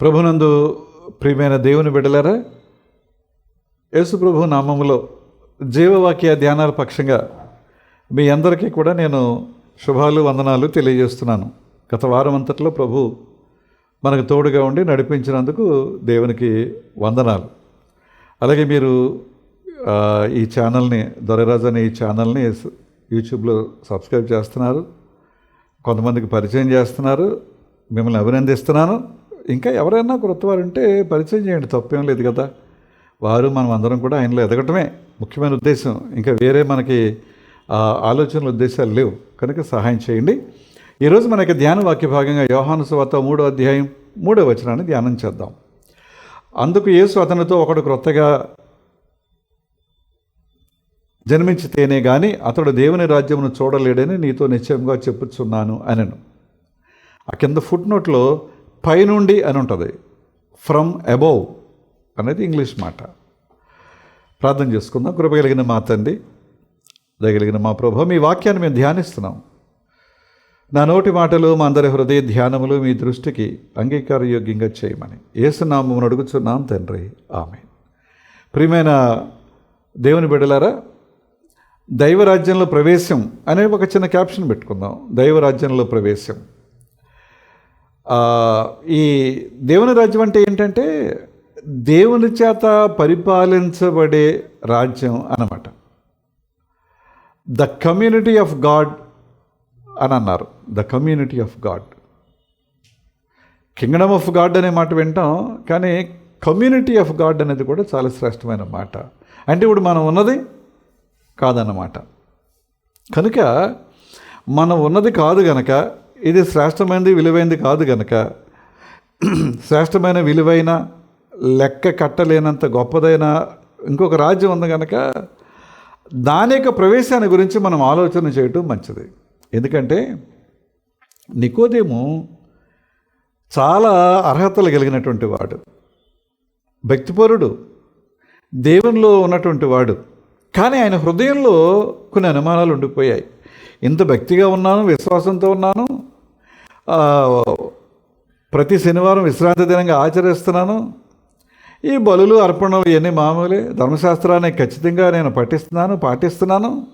ప్రభునందు ప్రియమైన దేవుని బిడ్డలారా యేసుప్రభు నామములో జీవవాక్య ధ్యానాల పక్షంగా మీ అందరికీ కూడా నేను శుభాలు వందనాలు తెలియజేస్తున్నాను. గత వారం అంతట్లో ప్రభు మనకు తోడుగా ఉండి నడిపించినందుకు దేవునికి వందనాలు. అలాగే మీరు ఈ ఛానల్ని దొరరాజు అనే ఈ ఛానల్ని యూట్యూబ్లో సబ్స్క్రైబ్ చేస్తున్నారు కొంతమందికి పరిచయం చేస్తున్నారు మిమ్మల్ని అభినందిస్తున్నాను. ఇంకా ఎవరైనా కొత్త ఉంటే పరిచయం చేయండి తప్పేం లేదు కదా. వారు మనం అందరం కూడా ఆయనలో ఎదగటమే ముఖ్యమైన ఉద్దేశం. ఇంకా వేరే మనకి ఆలోచనల ఉద్దేశాలు లేవు. కనుక సహాయం చేయండి. ఈరోజు మనకి ధ్యాన వాక్య భాగంగా యోహాను సువార్త మూడో అధ్యాయం మూడో వచనాన్ని ధ్యానం చేద్దాం. అందుకు యేసు అతనితో ఒకడు క్రొత్తగా జన్మించితేనే కానీ అతడు దేవుని రాజ్యమును చూడలేడని నీతో నిశ్చయంగా చెప్పుచున్నాను అనను. ఆ కింద ఫుట్ నోట్లో పైనుండి అని ఉంటుంది. ఫ్రమ్ అబోవ్ అనేది ఇంగ్లీష్ మాట. ప్రార్థన చేసుకుందాం. కృపగలిగిన మా తండ్రి దయగలిగిన మా ప్రభు మీ వాక్యాన్ని మేము ధ్యానిస్తున్నాం. నా నోటి మాటలు మా అందరి హృదయ ధ్యానములు మీ దృష్టికి అంగీకారయోగ్యంగా చేయమని. ఏసునామమును అడుగుచున్నాం తండ్రి. ఆమె ప్రియమైన దేవుని బిడ్డలారా దైవరాజ్యంలో ప్రవేశం అనే ఒక చిన్న క్యాప్షన్ పెట్టుకుందాం. దైవరాజ్యంలో ప్రవేశం. ఈ దేవుని రాజ్యం అంటే ఏంటంటే దేవుని చేత పరిపాలించబడే రాజ్యం అన్నమాట. ద కమ్యూనిటీ ఆఫ్ గాడ్ అని అన్నారు. The community of God kingdom of God అనే మాట వింటాం కానీ కమ్యూనిటీ ఆఫ్ గాడ్ అనేది కూడా చాలా శ్రేష్టమైన మాట. అంటే ఇప్పుడు మనం ఉన్నది కాదన్నమాట. కనుక మనం ఉన్నది కాదు గనక ఇది శ్రేష్టమైనది విలువైనది కాదు గనక. శ్రేష్టమైన విలువైన లెక్క కట్టలేనంత గొప్పదైన ఇంకొక రాజ్యం ఉంది కనుక దాని యొక్క ప్రవేశాన్ని గురించి మనం ఆలోచన చేయటం మంచిది. ఎందుకంటే నికోదేము చాలా అర్హతలు కలిగినటువంటి వాడు. భక్తిపరుడు దేవునిలో ఉన్నటువంటి వాడు. కానీ ఆయన హృదయంలో కొన్ని అనుమానాలు ఉండిపోయాయి. ఇంత భక్తిగా ఉన్నాను విశ్వాసంతో ఉన్నాను ప్రతి శనివారం విశ్రాంతి దినంగా ఆచరిస్తున్నాను. ఈ బలులు అర్పణలు ఇవన్నీ మామూలే. ధర్మశాస్త్రాన్ని ఖచ్చితంగా నేను పఠిస్తున్నాను పాటిస్తున్నాను.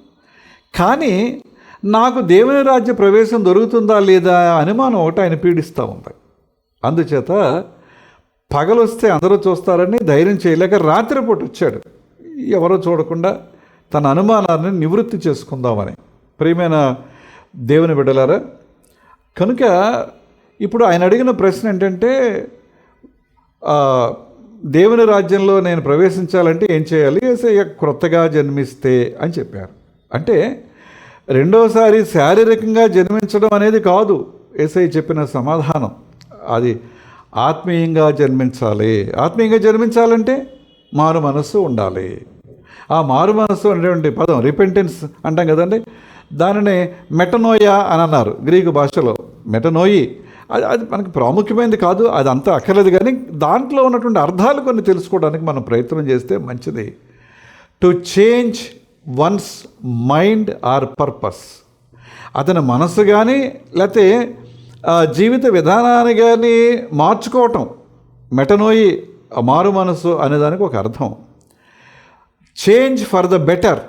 కానీ నాకు దేవుని రాజ్య ప్రవేశం దొరుకుతుందా లేదా అనుమానం ఒకటి ఆయన పీడిస్తూ ఉంది అందుచేత పగలొస్తే అందరూ చూస్తారని ధైర్యం చేయలేక రాత్రిపూట వచ్చాడు. ఎవరో చూడకుండా తన అనుమానాన్ని నివృత్తి చేసుకుందామని. ప్రియమైన దేవుని బిడ్డలారా కనుక ఇప్పుడు ఆయన అడిగిన ప్రశ్న ఏంటంటే దేవుని రాజ్యంలో నేను ప్రవేశించాలంటే ఏం చేయాలి? ఏసయ్య క్రొత్తగా జన్మిస్తే అని చెప్పారు. అంటే రెండోసారి శారీరకంగా జన్మించడం అనేది కాదు ఏసయ్య చెప్పిన సమాధానం. అది ఆత్మీయంగా జన్మించాలి. ఆత్మీయంగా జన్మించాలంటే మారు మనస్సు ఉండాలి. ఆ మారు మనస్సు అనేటువంటి పదం రిపెంటెన్స్ అంటాం కదండి? దానిని మెటనోయా అని అన్నారు గ్రీకు భాషలో. మెటనోయి అది అది మనకి ప్రాముఖ్యమైనది కాదు అది అంతా అక్కర్లేదు కానీ దాంట్లో ఉన్నటువంటి అర్థాలు కొన్ని తెలుసుకోవడానికి మనం ప్రయత్నం చేస్తే మంచిది. To change one's mind or purpose అతని మనసు కానీ లేకపోతే జీవిత విధానాన్ని కానీ మార్చుకోవటం. మెటనోయి మారు మనసు అనేదానికి ఒక అర్థం. చేంజ్ ఫర్ ద బెటర్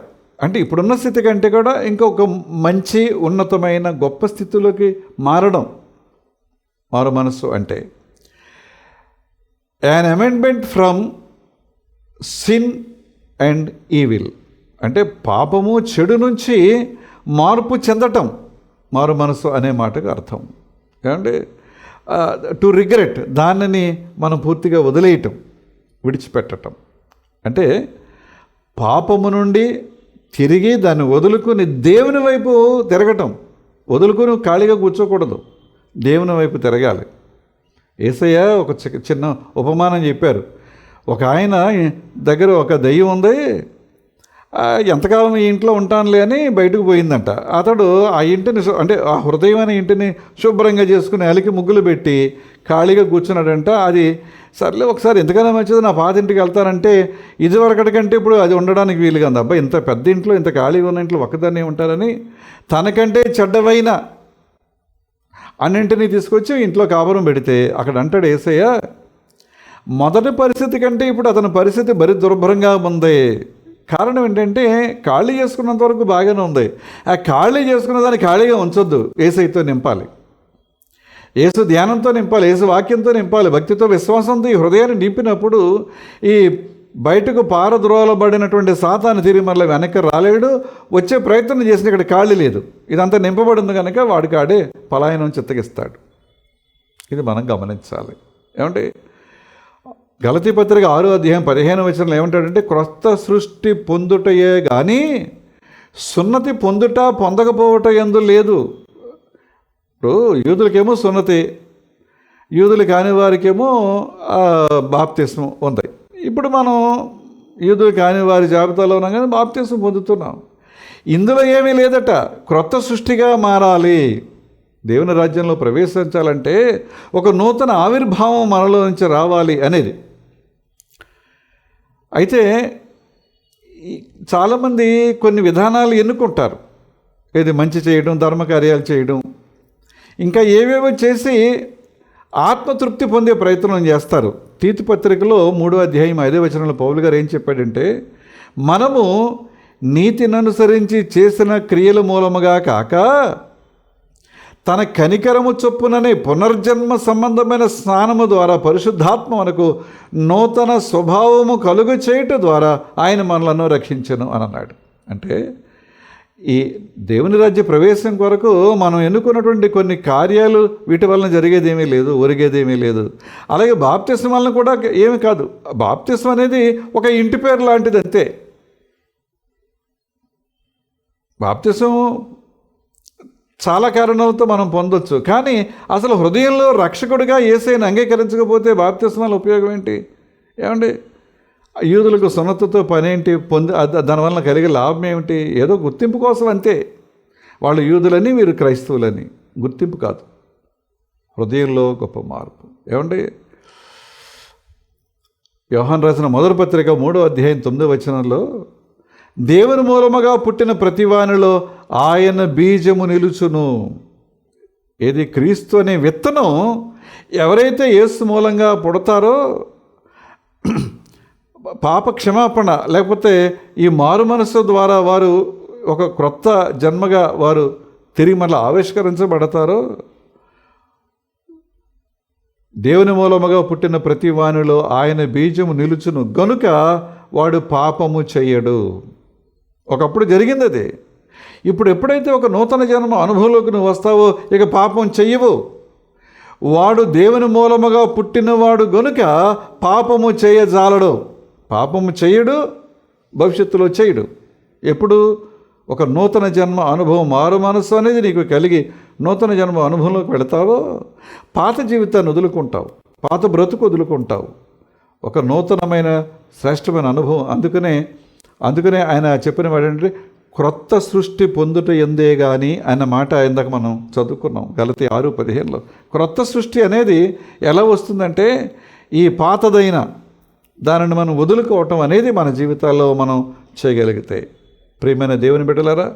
అంటే ఇప్పుడున్న స్థితి కంటే కూడా ఇంకొక మంచి ఉన్నతమైన గొప్ప స్థితిలోకి మారడం మారు మనస్సు అంటే an amendment from sin and evil అంటే పాపము చెడు నుంచి మార్పు చెందటం మారు మనసు అనే మాటకు అర్థం. ఏమంటే టు రిగ్రెట్ దానిని మనం పూర్తిగా వదిలేయటం విడిచిపెట్టటం. అంటే పాపము నుండి తిరిగి దాన్ని వదులుకుని దేవుని వైపు తిరగటం. వదులుకుని ఖాళీగా కూర్చోకూడదు. దేవుని వైపు తిరగాలి. ఏసయ్య ఒక చి- చిన్న ఉపమానం చెప్పారు. ఒక ఆయన దగ్గర ఒక దయ్యం ఉంది. ఎంతకాలం ఈ ఇంట్లో ఉంటానులే అని బయటకు పోయిందంట. అతడు ఆ ఇంటిని అంటే ఆ హృదయం అనే ఇంటిని శుభ్రంగా చేసుకుని అలికి ముగ్గులు పెట్టి ఖాళీగా కూర్చున్నాడంట. అది సర్లే ఒకసారి ఎంతకైనా మంచిది నా పాత ఇంటికి వెళ్తానంటే ఇదివరకటి ఇప్పుడు అది ఉండడానికి వీలుగా ఉంది అబ్బా ఇంత పెద్ద ఇంట్లో ఇంత ఖాళీగా ఉన్న ఇంట్లో ఒక్కదాన్నే ఉంటారని తనకంటే చెడ్డవైన అన్నింటినీ తీసుకొచ్చి ఇంట్లో కాపురం పెడితే అక్కడ అంటాడు ఏసయ్య మొదటి పరిస్థితి కంటే ఇప్పుడు అతని పరిస్థితి మరీ దుర్భరంగా ఉంది. కారణం ఏంటంటే ఖాళీ చేసుకున్నంత వరకు బాగానే ఉంది. ఆ ఖాళీ చేసుకున్న దాన్ని ఖాళీగా ఉంచొద్దు. ఏసైతో నింపాలి. ఏసు ధ్యానంతో నింపాలి. ఏసు వాక్యంతో నింపాలి. భక్తితో విశ్వాసంతో ఈ హృదయాన్ని నింపినప్పుడు ఈ బయటకు పారద్రోలబడినటువంటి సాతాను తిరిగి మరల వెనక్కి రాలేడు. వచ్చే ప్రయత్నం చేసిన ఇక్కడ ఖాళీ లేదు. ఇదంతా నింపబడింది కనుక వాడికాడే పలాయనం చిత్తగిస్తాడు. ఇది మనం గమనించాలి. ఏమంటే గలతీ పత్రిక ఆరో అధ్యాయం పదిహేను వచనంలో ఏమంటాడంటే క్రొత్త సృష్టి పొందుటయే కానీ సున్నతి పొందుట పొందకపోవట ఎందు లేదు. ఇప్పుడు యూదులకేమో సున్నతి యూదులు కాని వారికేమో బాప్తిస్మం ఉంది ఇప్పుడు మనం యూదులు కాని వారి జాబితాలో ఉన్నాం కానీ బాప్తిస్మం పొందుతున్నాం. ఇందులో ఏమీ లేదట. క్రొత్త సృష్టిగా మారాలి. దేవుని రాజ్యంలో ప్రవేశించాలంటే ఒక నూతన ఆవిర్భావం మనలో నుంచి రావాలి అనేది. అయితే ఈ- చాలామంది కొన్ని విధానాలు ఎన్నుకుంటారు. ఏది మంచి చేయడం ధర్మకార్యాలు చేయడం. ఇంకా ఏవేవో చేసి ఆత్మతృప్తి పొందే ప్రయత్నం చేస్తారు. తీతు పత్రికలో మూడో అధ్యాయం ఐదో వచనంలో పౌలు గారు ఏం చెప్పాడంటే మనము నీతిననుసరించి చేసిన క్రియల మూలముగా కాక తన కనికరము చొప్పుననే పునర్జన్మ సంబంధమైన స్నానము ద్వారా పరిశుద్ధాత్మ మనకు నూతన స్వభావము కలుగు చేయట ద్వారా ఆయన మనలను రక్షించను అని అన్నాడు. అంటే ఈ దేవుని రాజ్య ప్రవేశం కొరకు మనం ఎన్నుకున్నటువంటి కొన్ని కార్యాలు వీటి వలన జరిగేదేమీ లేదు ఒరిగేదేమీ లేదు. అలాగే బాప్తిసం వలన కూడా ఏమి కాదు. బాప్తిసం అనేది ఒక ఇంటి పేరు లాంటిది అంతే బాప్తిసం చాలా కారణాలతో మనం పొందొచ్చు. కానీ అసలు హృదయంలో రక్షకుడిగా ఏసైని అంగీకరించకపోతే బాప్తిస్మాల ఉపయోగం ఏంటి? ఏమండి? యూదులకు సున్నతతో పని ఏంటి పొంది దానివల్ల కలిగే లాభం ఏమిటి? ఏదో గుర్తింపు కోసం అంతే. వాళ్ళు యూదులని వీరు క్రైస్తవులని. గుర్తింపు కాదు. హృదయంలో గొప్ప మార్పు. ఏమండి? యోహాన్ రాసిన మొదటి పత్రిక మూడో అధ్యాయం తొమ్మిదో వచనంలో దేవుని మూలముగా పుట్టిన ప్రతివానిలో ఆయన బీజము నిలుచును. ఏది క్రీస్తు అనే విత్తనం ఎవరైతే యేసు మూలంగా పుడతారో పాప క్షమాపణ లేకపోతే ఈ మారు మనసు ద్వారా వారు ఒక క్రొత్త జన్మగా వారు తిరిగి మళ్ళీ ఆవిష్కరించబడతారో దేవుని మూలముగా పుట్టిన ప్రతి వానిలో ఆయన బీజము నిలుచును. గనుక వాడు పాపము చెయ్యడు ఒకప్పుడు జరిగింది అది ఇప్పుడు ఎప్పుడైతే ఒక నూతన జన్మ అనుభవంలోకి నువ్వు వస్తావో ఇక పాపం చెయ్యవు. వాడు దేవుని మూలముగా పుట్టినవాడు గనుక పాపము చేయజాలడు. పాపము చేయడు భవిష్యత్తులో చేయడు ఎప్పుడు? ఒక నూతన జన్మ అనుభవం మారు మనస్సు అనేది నీకు కలిగి నూతన జన్మ అనుభవంలోకి వెళతావో పాత జీవితాన్ని వదులుకుంటావు పాత బ్రతుకు వదులుకుంటావు. ఒక నూతనమైన శ్రేష్టమైన అనుభవం అందుకనే అందుకనే ఆయన చెప్పిన ఏంటంటే క్రొత్త సృష్టి పొందుట ఎందే కానీ అన్న మాట ఇందాక మనం చదువుకున్నాం గలతి ఆరు పదిహేనులో. క్రొత్త సృష్టి అనేది ఎలా వస్తుందంటే ఈ పాతదైన దానిని మనం వదులుకోవటం అనేది మన జీవితాల్లో మనం చేయగలిగితే. ప్రియమైన దేవుని బిడ్డలారా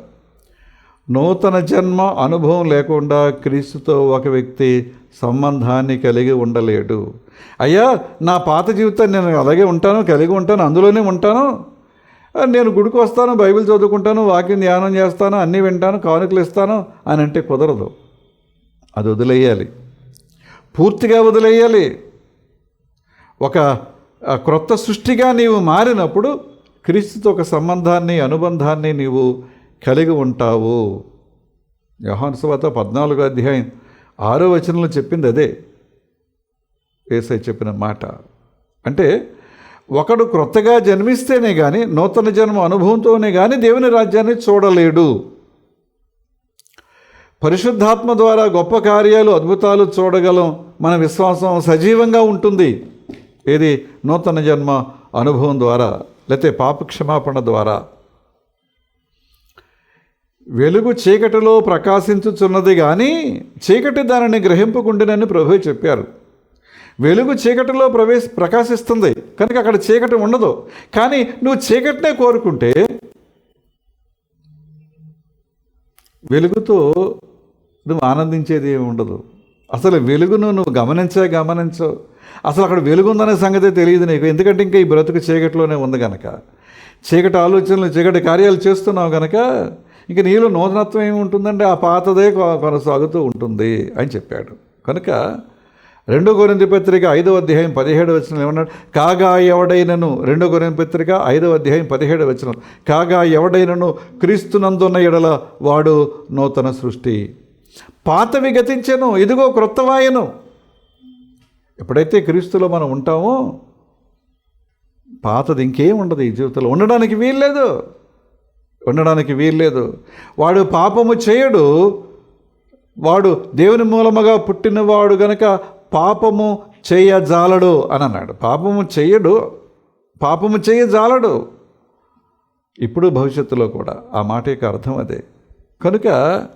నూతన జన్మ అనుభవం లేకుండా క్రీస్తుతో ఒక వ్యక్తి సంబంధాన్ని కలిగి ఉండలేడు. అయ్యా నా పాత జీవితాన్ని నేను అలాగే ఉంటాను కలిగి ఉంటాను అందులోనే ఉంటాను. నేను గుడికి వస్తాను బైబిల్ చదువుకుంటాను వాకింగ్ ధ్యానం చేస్తాను అన్నీ వింటాను కానుకలు ఇస్తాను అని అంటే కుదరదు. అది వదిలేయాలి. పూర్తిగా వదిలేయాలి. ఒక క్రొత్త సృష్టిగా నీవు మారినప్పుడు క్రీస్తుతో ఒక సంబంధాన్ని అనుబంధాన్ని నీవు కలిగి ఉంటావు. యోహాను పద్నాలుగో అధ్యాయం ఆరో వచనంలో చెప్పింది అదే. వేసై చెప్పిన మాట. అంటే ఒకడు క్రొత్తగా జన్మిస్తేనే కానీ నూతన జన్మ అనుభవంతోనే కానీ దేవుని రాజ్యాన్ని చూడలేడు. పరిశుద్ధాత్మ ద్వారా గొప్ప కార్యాలు అద్భుతాలు చూడగలం మన విశ్వాసం సజీవంగా ఉంటుంది. ఏది? నూతన జన్మ అనుభవం ద్వారా లేకపోతే పాప క్షమాపణ ద్వారా. వెలుగు చీకటిలో ప్రకాశించుచున్నది కానీ చీకటి దానిని గ్రహింపకుండినని ప్రభు చెప్పారు. వెలుగు చీకటిలో ప్రవేశ ప్రకాశిస్తుంది. కనుక అక్కడ చీకటి ఉండదు. కానీ నువ్వు చీకటినే కోరుకుంటే వెలుగుతో నువ్వు ఆనందించేది ఏమి ఉండదు. అసలు వెలుగును నువ్వు గమనించే గమనించవు అసలు అక్కడ వెలుగుందనే సంగతే తెలియదు నీకు. ఎందుకంటే ఇంకా ఈ బ్రతుకు చీకటిలోనే ఉంది కనుక చీకటి ఆలోచనలు చీకటి కార్యాలు చేస్తున్నావు కనుక ఇంక నీలో నూతనత్వం ఏమి ఉంటుందంటే ఆ పాతదే కొనసాగుతూ ఉంటుంది అని చెప్పాడు. కనుక రెండో కొరింది పత్రిక ఐదవ అధ్యాయం పదిహేడు వచ్చిన ఏమన్నాడు? కాగా ఎవడైనను? రెండో కొరింది పత్రిక ఐదవ అధ్యాయం పదిహేడు వచ్చిన కాగా ఎవడైనను? క్రీస్తునందున్న ఎడల వాడు నూతన సృష్టి. పాతవి గతించెను ఇదిగో క్రొత్తవాయను ఎప్పుడైతే క్రీస్తులో మనం ఉంటామో పాతది ఇంకేం ఉండదు ఈ జీవితంలో. ఉండడానికి వీల్లేదు. ఉండడానికి వీల్లేదు. వాడు పాపము చేయడు. వాడు దేవుని మూలముగా పుట్టినవాడు గనక పాపము చేయజాలడు అని అన్నాడు. పాపము చేయడు పాపము చేయజాలడు. ఇప్పుడు భవిష్యత్తులో కూడా ఆ మాట యొక్క అర్థం అదే. కనుక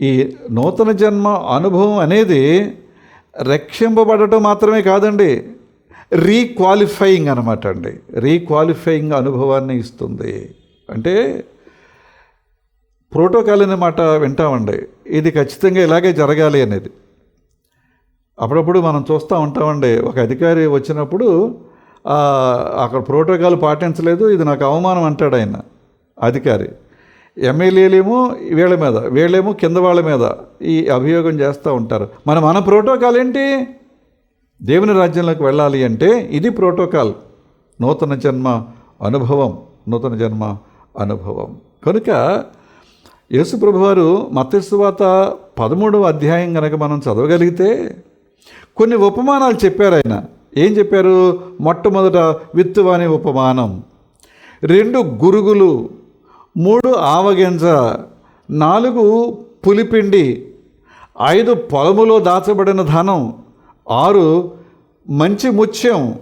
ఈ నూతన జన్మ అనుభవం అనేది రక్షింపబడటం మాత్రమే కాదండి రీక్వాలిఫైయింగ్ అనమాట అండి. రీక్వాలిఫైయింగ్ అనుభవాన్ని ఇస్తుంది. అంటే ప్రోటోకాల్ అనే మాట వింటామండి. ఇది ఖచ్చితంగా ఇలాగే జరగాలి అనేది. అప్పుడప్పుడు మనం చూస్తూ ఉంటామండి. ఒక అధికారి వచ్చినప్పుడు అక్కడ ప్రోటోకాల్ పాటించలేదు ఇది నాకు అవమానం అంటాడు ఆయన అధికారి. ఎమ్మెల్యేలేమో వీళ్ళ మీద వీళ్ళేమో కింద వాళ్ళ మీద ఈ అభియోగం చేస్తూ ఉంటారు. మన మన ప్రోటోకాల్ ఏంటి? దేవుని రాజ్యంలోకి వెళ్ళాలి అంటే ఇది ప్రోటోకాల్. నూతన జన్మ అనుభవం నూతన జన్మ అనుభవం. కనుక యేసుప్రభు వారు మత్స్సువాత పదమూడవ అధ్యాయం కనుక మనం చదవగలిగితే కొన్ని ఉపమానాలు చెప్పారు ఆయన. ఏం చెప్పారు? మొట్టమొదట విత్తువాని ఉపమానం. రెండు గురుగులు మూడు ఆవగింజ నాలుగు పులిపిండి ఐదు పొలములో దాచబడిన ధనం ఆరు మంచి ముత్యం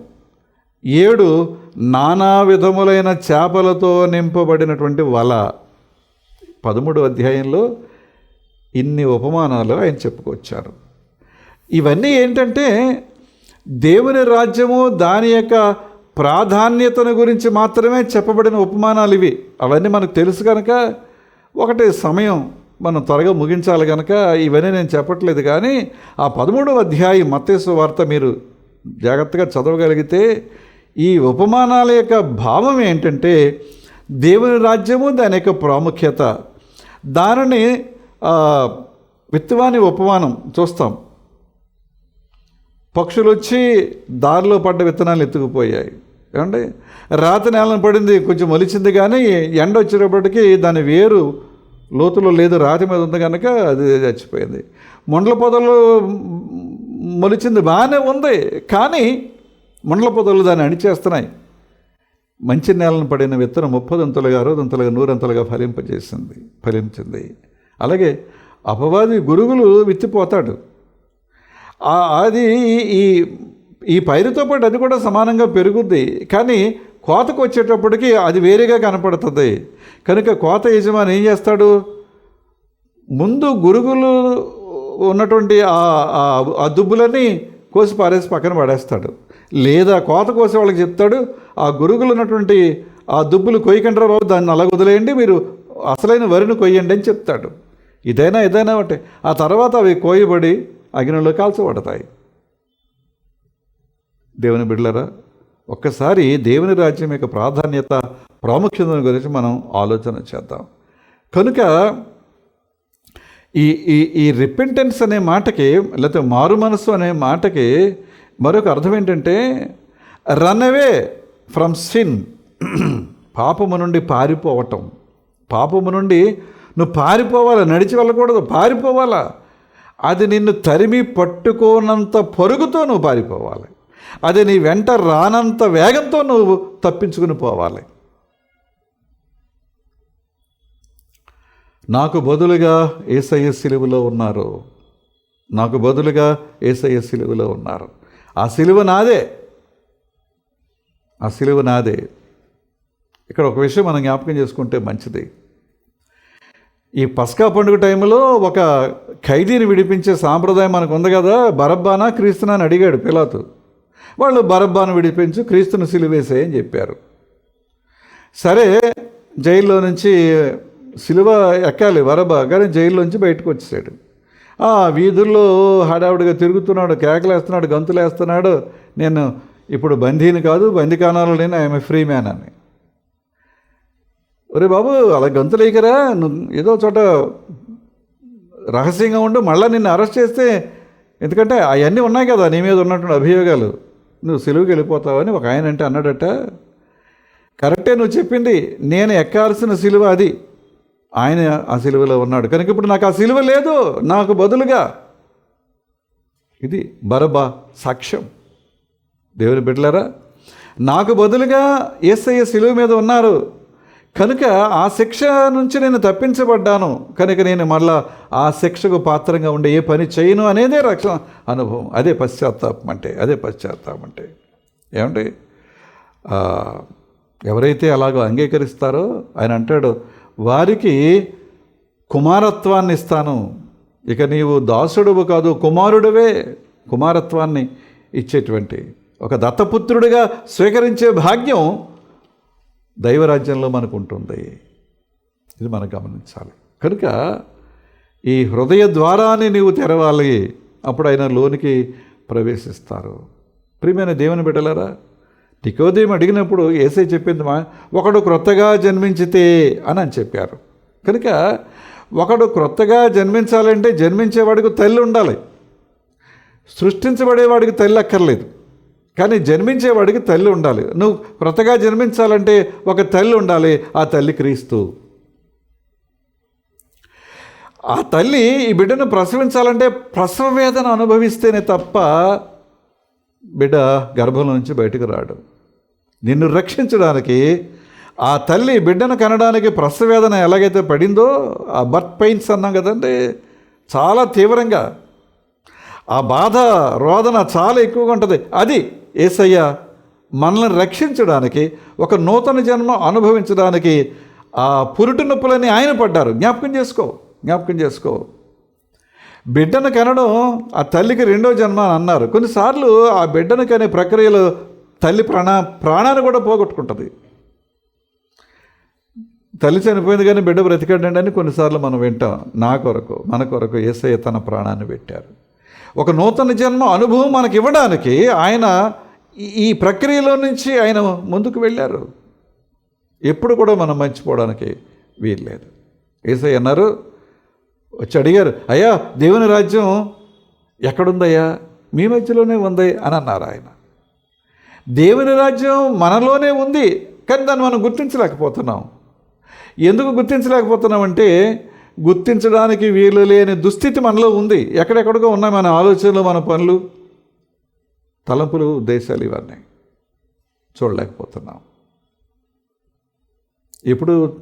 ఏడు నానా విధములైన చేపలతో నింపబడినటువంటి వల. పదమూడు అధ్యాయంలో ఇన్ని ఉపమానాలు ఆయన చెప్పుకొచ్చారు. ఇవన్నీ ఏంటంటే దేవుని రాజ్యము దాని యొక్క ప్రాధాన్యతను గురించి మాత్రమే చెప్పబడిన ఉపమానాలు ఇవి. అవన్నీ మనకు తెలుసు కనుక ఒకటి సమయం మనం త్వరగా ముగించాలి కనుక ఇవన్నీ నేను చెప్పట్లేదు కానీ ఆ పదమూడవ అధ్యాయం మత్స్సు వార్త మీరు జాగ్రత్తగా చదవగలిగితే ఈ ఉపమానాల యొక్క భావం ఏంటంటే దేవుని రాజ్యము దాని యొక్క ప్రాముఖ్యత. దానిని విత్వాని ఉపమానం చూస్తాం. పక్షులు వచ్చి దారిలో పడ్డ విత్తనాలు ఎత్తుకుపోయాయి. ఏమండి? రాతి నేలను పడింది కొంచెం మొలిచింది కానీ ఎండ వచ్చేటప్పటికి దాని వేరు లోతులో లేదు రాతి మీద ఉంది కనుక అది చచ్చిపోయింది. మొండల పొదలు మొలిచింది బాగానే ఉంది కానీ మొండల పొదలు దాన్ని అణిచేస్తున్నాయి. మంచి నేలను పడిన విత్తనం ముప్పదంతులుగా అరవదంతులుగా నూరంతులుగా ఫలింపజేసింది ఫలించింది. అలాగే అపవాది గురుగులు విత్తిపోతాడు. అది ఈ ఈ పైరుతో పాటు అది కూడా సమానంగా పెరుగుద్ది. కానీ కోతకు వచ్చేటప్పటికి అది వేరేగా కనపడుతుంది. కనుక కోత యజమాని ఏం చేస్తాడు? ముందు గురుగులు ఉన్నటువంటి ఆ- దుబ్బులన్నీ కోసి పారేసి పక్కన పడేస్తాడు. లేదా కోత కోసే వాళ్ళకి చెప్తాడు ఆ గురుగులు ఉన్నటువంటి ఆ దుబ్బులు కొయ్యకంటారా బాబు దాన్ని అలా వదిలేయండి మీరు అసలైన వరిని కొయ్యండి అని చెప్తాడు. ఇదైనా ఇదైనా ఒకటి. ఆ తర్వాత అవి కోయబడి అగ్నిలో కాల్చబడతాయి దేవుని బిడ్డలరా ఒక్కసారి దేవుని రాజ్యం యొక్క ప్రాధాన్యత ప్రాముఖ్యత గురించి మనం ఆలోచన చేద్దాం. కనుక ఈ ఈ ఈ రిపెంటెన్స్ అనే మాటకి లేకపోతే మారు మనసు అనే మాటకి మరొక అర్థం ఏంటంటే రన్ అవే ఫ్రమ్ సిన్ పాపము నుండి పారిపోవటం. పాపము నుండి నువ్వు పారిపోవాలా? నడిచి వెళ్ళకూడదు. పారిపోవాలా? అది నిన్ను తరిమి పట్టుకోనంత పరుగుతో నువ్వు పారిపోవాలి. అది నీ వెంట రానంత వేగంతో నువ్వు తప్పించుకుని పోవాలి. నాకు బదులుగా ఏసయ్య సిలువలో ఉన్నారు. నాకు బదులుగా ఏసయ్య సిలువలో ఉన్నారు. ఆ సిలువ నాదే. ఆ సిలువ నాదే. ఇక్కడ ఒక విషయం మనం జ్ఞాపకం చేసుకుంటే మంచిది. ఈ పస్కా పండుగ టైంలో ఒక ఖైదీని విడిపించే సాంప్రదాయం మనకు ఉంది కదా. బరబ్బానా క్రీస్తునా అని అడిగాడు పిలాతు. వాళ్ళు బరబ్బాను విడిపించు క్రీస్తును సిలువేసేయని చెప్పారు. సరే జైల్లో నుంచి సిలువ ఎక్కాలి వరబా కానీ జైల్లోంచి బయటకు వచ్చేసాడు. ఆ వీధుల్లో హడావుడిగా తిరుగుతున్నాడు కేకలేస్తున్నాడు గంతులేస్తున్నాడు. నేను ఇప్పుడు బందీని కాదు బందికానాలు నేను ఐఎమ్ ఫ్రీ మ్యాన్ అని. ఒరే బాబు అలా గంతులేకరా నువ్వు ఏదో చోట రహస్యంగా ఉండు మళ్ళీ నిన్ను అరెస్ట్ చేస్తే ఎందుకంటే అవన్నీ ఉన్నాయి కదా నీ మీద ఉన్నటువంటి అభియోగాలు. నువ్వు సెలువుకి వెళ్ళిపోతావని ఒక ఆయన అంటే అన్నాడట. కరెక్టే నువ్వు చెప్పింది. నేను ఎక్కాల్సిన సిలువ అది. ఆయన ఆ సిలువలో ఉన్నాడు. కనుక ఇప్పుడు నాకు ఆ సిలువ లేదు. నాకు బదులుగా ఇది బరబా సాక్ష్యం. దేవుని బిడ్డలారా నాకు బదులుగా ఏసయ్య సిలువ మీద ఉన్నారు. కనుక ఆ శిక్ష నుంచి నేను తప్పించబడ్డాను. కనుక నేను మళ్ళా ఆ శిక్షకు పాత్రంగా ఉండే ఏ పని చేయను అనేదే రక్షణ అనుభవం. అదే పశ్చాత్తాపం అంటే అదే పశ్చాత్తాపం అంటే. ఏమంటే ఎవరైతే అలాగో అంగీకరిస్తారో ఆయన అంటాడు వారికి కుమారత్వాన్ని ఇస్తాను. ఇక నీవు దాసుడువు కాదు కుమారుడువే కుమారత్వాన్ని ఇచ్చేటువంటి ఒక దత్తపుత్రుడిగా స్వీకరించే భాగ్యం దైవరాజ్యంలో మనకు ఉంటుంది ఇది మనం గమనించాలి. కనుక ఈ హృదయ ద్వారాన్ని నీవు తెరవాలి. అప్పుడు ఆయన లోనికి ప్రవేశిస్తారు. ప్రియమైన దేవుని బిడ్డలారా నికోదయం అడిగినప్పుడు ఏసై చెప్పింది మా ఒకడు క్రొత్తగా జన్మించితే అని అని చెప్పారు. కనుక ఒకడు క్రొత్తగా జన్మించాలంటే జన్మించేవాడికి తల్లి ఉండాలి. సృష్టించబడేవాడికి తల్లి అక్కర్లేదు. కానీ జన్మించేవాడికి తల్లి ఉండాలి. నువ్వు క్రొత్తగా జన్మించాలంటే ఒక తల్లి ఉండాలి ఆ తల్లి క్రీస్తు. ఆ తల్లి ఈ బిడ్డను ప్రసవించాలంటే ప్రసవ వేదన అనుభవిస్తేనే తప్ప బిడ్డ గర్భం నుంచి బయటకు రాడు. నిన్ను రక్షించడానికి ఆ తల్లి బిడ్డను కనడానికి ప్రసవ వేదన ఎలాగైతే పడిందో ఆ బర్త్ పెయిన్స్ అన్నాం కదండి చాలా తీవ్రంగా. ఆ బాధ రోదన చాలా ఎక్కువగా ఉంటుంది. అది ఏసయ్య మనల్ని రక్షించడానికి ఒక నూతన జన్మ అనుభవించడానికి ఆ పురుటి నొప్పులని ఆయన పడ్డారు. జ్ఞాపకం చేసుకో జ్ఞాపకం చేసుకో. బిడ్డను కనడం ఆ తల్లికి రెండో జన్మ అని అన్నారు. కొన్నిసార్లు ఆ బిడ్డను కనే ప్రక్రియలో తల్లి ప్రాణ ప్రాణాన్ని కూడా పోగొట్టుకుంటుంది. తల్లి చనిపోయింది కానీ బిడ్డ బ్రతికాడండి అని కొన్నిసార్లు మనం వింటాం. నా కొరకు మన కొరకు ఏసయ్య తన ప్రాణాన్ని పెట్టారు. ఒక నూతన జన్మ అనుభవం మనకి ఇవ్వడానికి ఆయన ఈ- ఈ ప్రక్రియలో నుంచి ఆయన ముందుకు వెళ్ళారు. ఎప్పుడు కూడా మనం మర్చిపోవడానికి వీల్లేదు. ఏసై అన్నారు వచ్చి అడిగారు అయ్యా దేవుని రాజ్యం ఎక్కడుందయ్యా? మీ మధ్యలోనే ఉంది అని అన్నారు ఆయన. దేవుని రాజ్యం మనలోనే ఉంది కానీ దాన్ని మనం గుర్తించలేకపోతున్నాం. ఎందుకు గుర్తించలేకపోతున్నామంటే గుర్తించడానికి వీలు లేని దుస్థితి మనలో ఉంది. ఎక్కడెక్కడికో ఉన్నాయి మన ఆలోచనలు మన పనులు తలపులు ఉద్దేశాలు ఇవన్నీ చూడలేకపోతున్నాం. ఎప్పుడు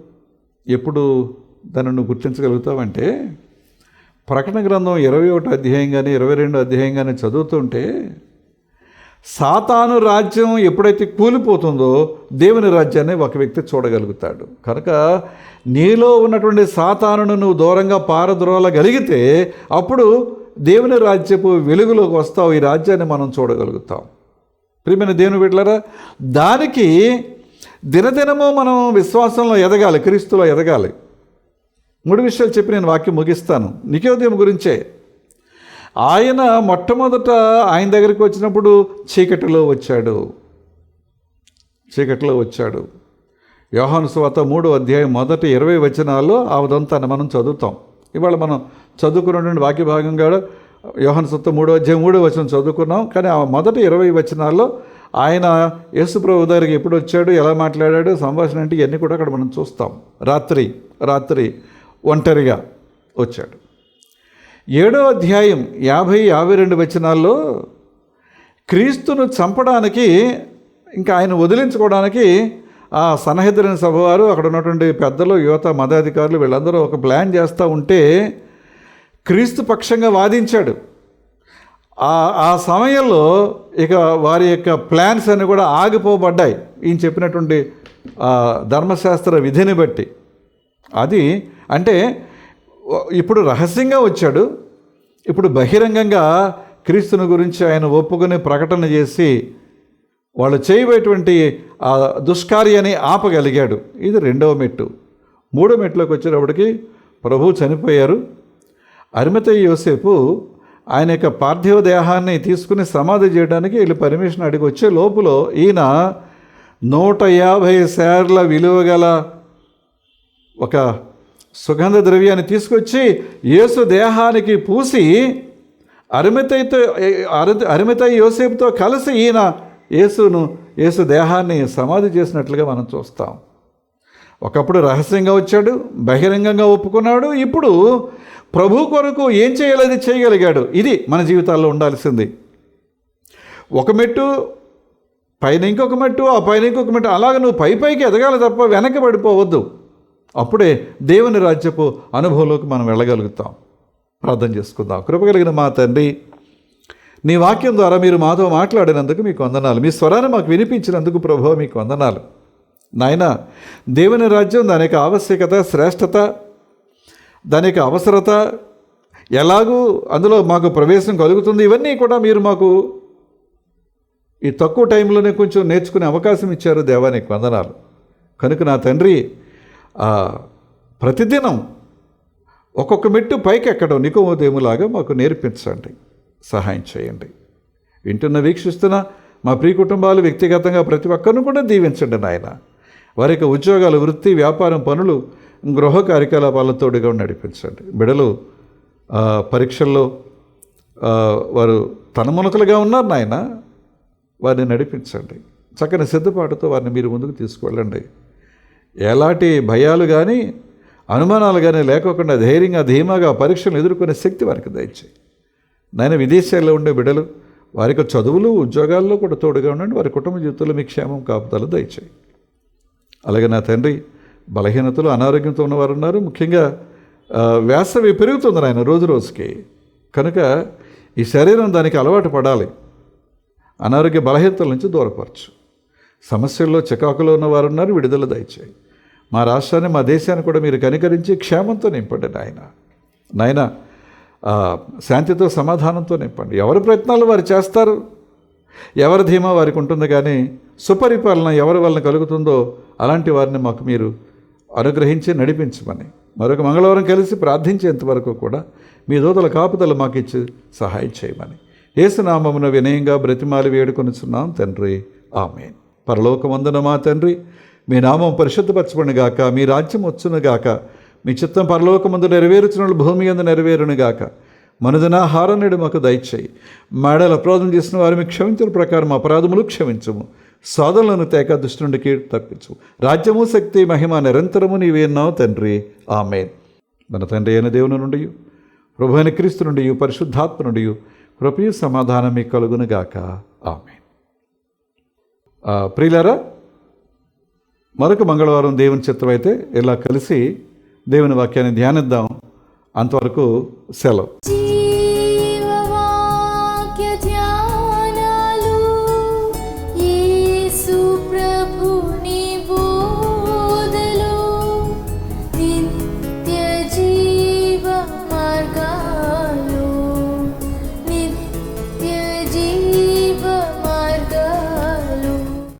ఎప్పుడు దాన్ని నువ్వు గుర్తించగలుగుతావంటే ప్రకటన గ్రంథం ఇరవై ఒకటి అధ్యాయం కానీ ఇరవై రెండు అధ్యాయం కానీ చదువుతుంటే సాతాను రాజ్యం ఎప్పుడైతే కూలిపోతుందో దేవుని రాజ్యాన్ని ఒక వ్యక్తి చూడగలుగుతాడు. కనుక నీలో ఉన్నటువంటి సాతానును నువ్వు దూరంగా పారద్రోలగలిగితే అప్పుడు దేవుని రాజ్యపు వెలుగులోకి వస్తావు ఈ రాజ్యాన్ని మనం చూడగలుగుతాం. ప్రియమైన దేవుని బిడ్డలారా దానికి దినదినము మనం విశ్వాసంలో ఎదగాలి క్రీస్తులో ఎదగాలి. మూడు విషయాలు చెప్పి నేను వాక్యం ముగిస్తాను. నికోదేము గురించే. ఆయన మొట్టమొదట ఆయన దగ్గరికి వచ్చినప్పుడు చీకటిలో వచ్చాడు. చీకటిలో వచ్చాడు. యోహాను స్వాత మూడు అధ్యాయం మొదటి ఇరవై వచనాల్లో ఆ ఉదంతాన్ని మనం చదువుతాం. ఇవాళ మనం చదువుకున్నటువంటి వాక్య భాగం కూడా యోహన్ సొత్త మూడో అధ్యాయం మూడో వచనం చదువుకున్నాం. కానీ ఆ మొదటి ఇరవై వచనాల్లో ఆయన యేసుప్రభు దగ్గరికి ఎప్పుడు వచ్చాడు ఎలా మాట్లాడాడు సంభాషణ అంటే ఇవన్నీ కూడా అక్కడ మనం చూస్తాం. రాత్రి రాత్రి ఒంటరిగా వచ్చాడు. ఏడో అధ్యాయం యాభై యాభై రెండు వచనాల్లో క్రీస్తును చంపడానికి ఇంకా ఆయన వదిలించుకోవడానికి ఆ సనహెద్రిన సభవారు అక్కడ ఉన్నటువంటి పెద్దలు యువత మతాధికారులు వీళ్ళందరూ ఒక ప్లాన్ చేస్తూ ఉంటే క్రీస్తు పక్షంగా వాదించాడు. ఆ సమయంలో ఇక వారి యొక్క ప్లాన్స్ అన్నీ కూడా ఆగిపోబడ్డాయి. ఈయన చెప్పినటువంటి ధర్మశాస్త్ర విధిని బట్టి. అది అంటే ఇప్పుడు రహస్యంగా వచ్చాడు. ఇప్పుడు బహిరంగంగా క్రీస్తుని గురించి ఆయన ఒప్పుకొని ప్రకటన చేసి వాళ్ళు చేయబోయేటువంటి ఆ దుష్కార్యాన్ని ఆపగలిగాడు. ఇది రెండవ మెట్టు. మూడో మెట్టులోకి వచ్చేటప్పటికి ప్రభు చనిపోయారు. అరిమత యోసేపు ఆయన యొక్క పార్థివ దేహాన్ని తీసుకుని సమాధి చేయడానికి వీళ్ళు పర్మిషన్ అడిగి వచ్చే లోపల ఈయన నూట యాభై శార్ల విలువ గల ఒక సుగంధ ద్రవ్యాన్ని తీసుకొచ్చి యేసు దేహానికి పూసి అరిమితైతో అరిమిత యోసేపుతో కలిసి ఈయన యేసును యేసు దేహాన్ని సమాధి చేసినట్లుగా మనం చూస్తాం. ఒకప్పుడు రహస్యంగా వచ్చాడు బహిరంగంగా ఒప్పుకున్నాడు. ఇప్పుడు ప్రభు కొరకు ఏం చేయాలది చేయగలిగాడు? ఇది మన జీవితాల్లో ఉండాల్సింది. ఒక మెట్టు పైన ఇంకొక మెట్టు ఆ పైన ఇంకొక మెట్టు అలాగ నువ్వు పై పైకి ఎదగాలి తప్ప వెనక్కి పడిపోవద్దు. అప్పుడే దేవుని రాజ్యపు అనుభవంలోకి మనం వెళ్ళగలుగుతాం. ప్రార్థన చేసుకుందాం. కృపగలిగిన మా తండ్రి నీ వాక్యం ద్వారా మీరు మాతో మాట్లాడినందుకు మీకు వందనాలు. మీ స్వరాన్ని మాకు వినిపించినందుకు ప్రభు మీకు వందనాలు. నాయన దేవుని రాజ్యం దాని యొక్క ఆవశ్యకత శ్రేష్టత దాని యొక్క అవసరత ఎలాగూ అందులో మాకు ప్రవేశం కలుగుతుంది. ఇవన్నీ కూడా మీరు మాకు ఈ తక్కువ టైంలోనే కొంచెం నేర్చుకునే అవకాశం ఇచ్చారు దేవానికి వందనాలు. కనుక నా తండ్రి ప్రతిదినం ఒక్కొక్క మెట్టు పైకి ఎక్కడం నికోమోదేములాగా మాకు నేర్పించండి సహాయం చేయండి. వింటున్న వీక్షిస్తున్న మా ప్రియ కుటుంబాలు వ్యక్తిగతంగా ప్రతి ఒక్కరిని కూడా దీవించండి నాయన. వారి యొక్క ఉద్యోగాలు వృత్తి వ్యాపారం పనులు గృహ కార్యకలాపాలతో తోడుగా నడిపించండి. బిడలు పరీక్షల్లో వారు వారు తనమునకలుగా ఉన్నారు నాయన. వారిని నడిపించండి. చక్కని సిద్ధపాటుతో వారిని మీరు ముందుకు తీసుకువెళ్ళండి. ఎలాంటి భయాలు కానీ అనుమానాలు కానీ లేకోకుండా ధైర్యంగా ధీమాగా పరీక్షలు ఎదుర్కొనే శక్తి వారికి దయచేయి. నాయన విదేశాల్లో ఉండే బిడ్డలు వారికి చదువులు ఉద్యోగాల్లో కూడా తోడుగా ఉండండి. వారి కుటుంబ జీవితంలో మీ క్షేమం కాపుదలు దయచేయి. అలాగే నా తండ్రి బలహీనతలు అనారోగ్యంతో ఉన్నవారు ఉన్నారు ముఖ్యంగా వేసవి పెరుగుతుంది ఆయన రోజు రోజుకి. కనుక ఈ శరీరం దానికి అలవాటు పడాలి. అనారోగ్య బలహీనతల నుంచి దూరపరచు. సమస్యల్లో చికాకులో ఉన్నవారు ఉన్నారు విడుదల దయచేయి. మా రాష్ట్రాన్ని మా దేశాన్ని కూడా మీరు కనికరించి క్షేమంతో నింపండి నాయన. నాయన శాంతితో సమాధానంతో నింపండి. ఎవరి ప్రయత్నాలు వారు చేస్తారు? ఎవరి ధీమా వారికి ఉంటుంది కానీ సుపరిపాలన ఎవరి వలన కలుగుతుందో అలాంటి వారిని మాకు మీరు అనుగ్రహించి నడిపించమని. మరొక మంగళవారం కలిసి ప్రార్థించేంతవరకు కూడా మీ దూతల కాపుదలు మాకు ఇచ్చి సహాయం చేయమని. ఏసునామమున వినయంగా బ్రతిమాలి వేడుకొనుచున్నాం తండ్రి. ఆమె పరలోకమందున మా తండ్రి మీ నామం పరిశుద్ధపరచబడిన గాక మీ రాజ్యం వచ్చును గాక మీ చిత్తం పరలోకమందు నెరవేరుచున్న భూమి అందు నెరవేరును గాక. మనదిన మాకు దయచేయి. మేడల అపరాధం చేసిన వారి క్షమించిన ప్రకారం అపరాధములు క్షమించము. సాధనలను తేక దుష్టునికి నుండి తప్పించు రాజ్యము శక్తి మహిమ నిరంతరము నీవేన్నావు తండ్రి. ఆమెన్. మన తండ్రి అయిన దేవుని నుండి ప్రభుని క్రీస్తు నుండి పరిశుద్ధాత్మ నుండి కృపయు సమాధానం మీకు కలుగును గాక. ఆమె ప్రియులారా మరొక మంగళవారం దేవుని చిత్తమైతే ఇలా కలిసి దేవుని వాక్యాన్ని ధ్యానిద్దాం. అంతవరకు సెలవు.